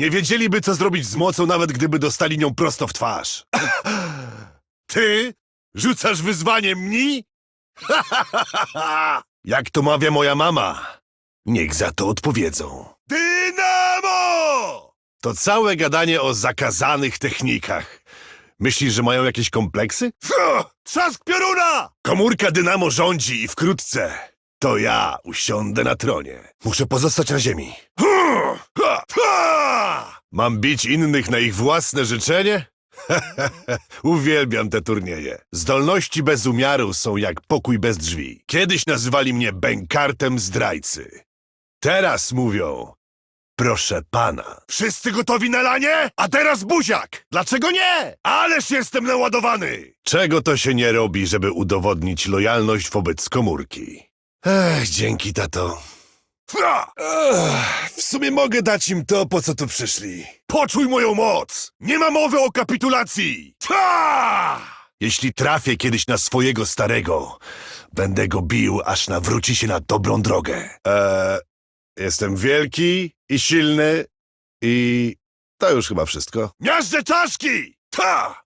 Nie wiedzieliby, co zrobić z mocą, nawet gdyby dostali nią prosto w twarz. Ty rzucasz wyzwanie mnie? Jak to mawia moja mama, niech za to odpowiedzą. Dynamo! To całe gadanie o zakazanych technikach. Myślisz, że mają jakieś kompleksy? Trzask pioruna! Komórka Dynamo rządzi i wkrótce to ja usiądę na tronie. Muszę pozostać na ziemi. Mam bić innych na ich własne życzenie? Uwielbiam te turnieje. Zdolności bez umiaru są jak pokój bez drzwi. Kiedyś nazywali mnie bękartem zdrajcy. Teraz mówią, proszę pana. Wszyscy gotowi na lanie? A teraz buziak! Dlaczego nie? Ależ jestem naładowany! Czego to się nie robi, żeby udowodnić lojalność wobec komórki? Ech, dzięki, tato. W sumie mogę dać im to, po co tu przyszli. Poczuj moją moc! Nie ma mowy o kapitulacji! Ta! Jeśli trafię kiedyś na swojego starego, będę go bił, aż nawróci się na dobrą drogę. Eee, jestem wielki i silny i to już chyba wszystko. Miażdżę czaszki! Ta!